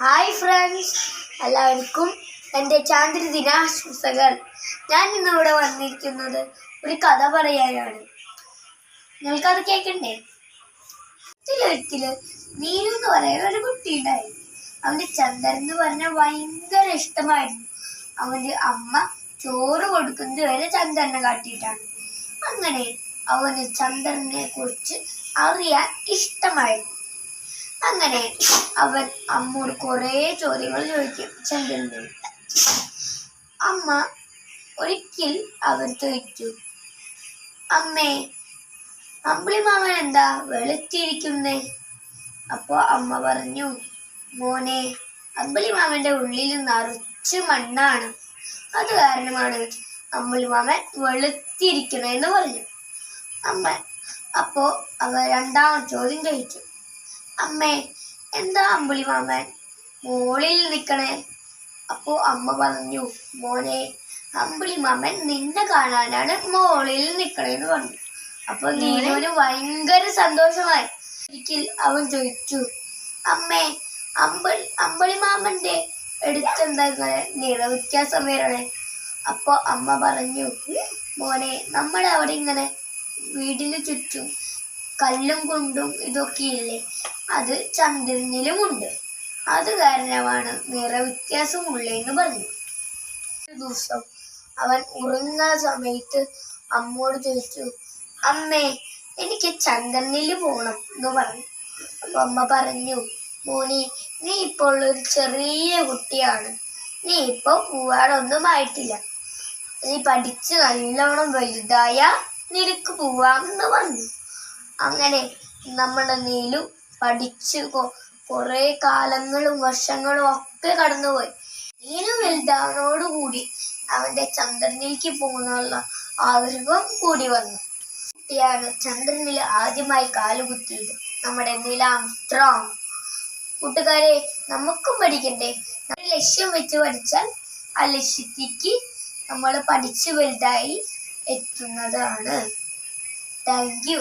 Hi friends എല്ലാവർക്കും എന്റെ ചാന്ദ്ര ദിനാശംസകൾ. ഞാൻ ഇന്നിവിടെ വന്നിരിക്കുന്നത് ഒരു കഥ പറയാനാണ്. നിങ്ങൾക്കത് കേൾക്കണ്ടേ? ഒരിക്കൽ നീലു എന്ന് പറയുന്ന ഒരു കുട്ടി ഉണ്ടായിരുന്നു. അവന്റെ ചന്ദ്രൻ എന്ന് പറഞ്ഞാൽ ഭയങ്കര ഇഷ്ടമായിരുന്നു. അവന്റെ അമ്മ ചോറ് കൊടുക്കുന്നത് വരെ ചന്ദ്രനെ കാട്ടിയിട്ടാണ്. അങ്ങനെ അവന് ചന്ദ്രനെ കുറിച്ച് അറിയാൻ ഇഷ്ടമായിരുന്നു. അങ്ങനെ അവൻ അമ്മോട് കുറേ ചോദ്യങ്ങൾ ചോദിക്കും. ചന്ദ്രനോട് അമ്മ ഒരിക്കൽ അവൻ ചോദിച്ചു അമ്മേ അമ്പിളി മാമൻ എന്താ വെളുത്തിരിക്കുന്നേ? അപ്പോ അമ്മ പറഞ്ഞു മോനെ അമ്പിളി മാമന്റെ ഉള്ളിൽ നിറച്ച് മണ്ണാണ്. അത് കാരണമാണ് അമ്പിളി മാമൻ വെളുത്തിരിക്കണെന്ന് പറഞ്ഞു. അമ്മ അപ്പോ അവ രണ്ടാം ചോദ്യം ചോദിച്ചു അമ്മേ എന്താ അമ്പിളി മാമൻ? മോളിൽ നിൽക്കണേ. അപ്പോ അമ്മ പറഞ്ഞു മോനെ അമ്പിളി മാമൻ നിന്നെ കാണാനാണ് മോളിൽ നിൽക്കണേ എന്ന് പറഞ്ഞു. അപ്പൊ നീനുവിന് ഭയങ്കര സന്തോഷമായി. ഒരിക്കൽ അവൻ ചോദിച്ചു അമ്മേ അമ്പളി അമ്പിളി മാമന്റെ എടുത്തെന്താ ഇങ്ങനെ നിറവ്യത്യാസം വരണേ? അപ്പോൾ അമ്മ പറഞ്ഞു മോനെ നമ്മുടെ അവിടെ ഇങ്ങനെ വീടിന് ചുറ്റും കല്ലും കൊണ്ടും ഇതൊക്കെ ഇല്ലേ അത് ചന്ദ്രനിലുമുണ്ട് അത് കാരണമാണ് നിറവ്യത്യാസം ഉള്ളതെന്ന് പറഞ്ഞു. ഒരു ദിവസം അവൻ ഉറങ്ങ സമയത്ത് അമ്മോട് ചോദിച്ചു അമ്മേ എനിക്ക് ചന്ദ്രനിൽ പോകണം എന്ന് പറഞ്ഞു. അപ്പൊ അമ്മ പറഞ്ഞു മോനി നീ ഇപ്പോൾ ഒരു ചെറിയ കുട്ടിയാണ്. നീ ഇപ്പൊ പോവാനൊന്നും ആയിട്ടില്ല. നീ പഠിച്ച് നല്ലോണം വലുതായ നിനക്ക് പോവാമെന്ന് പറഞ്ഞു. അങ്ങനെ നമ്മുടെ നീലു പഠിച്ച് കുറെ കാലങ്ങളും വർഷങ്ങളും ഒക്കെ കടന്നുപോയി. നീലു വലുതാവനോടുകൂടി അവന്റെ ചന്ദ്രനിലേക്ക് പോകുന്നുള്ള ആഗ്രഹം കൂടി വന്നു. കുട്ടിയാണ് ചന്ദ്രനിൽ ആദ്യമായി കാലുകുത്തിയത്. നമ്മുടെ നിലാം സ്ട്രോങ് കൂട്ടുകാരെ നമുക്കും പഠിക്കണ്ടേ? നമ്മൾ ലക്ഷ്യം വെച്ച് പഠിച്ചാൽ ആ ലക്ഷ്യത്തേക്ക് നമ്മൾ പഠിച്ചു വലുതായി എത്തുന്നതാണ്. Thank you.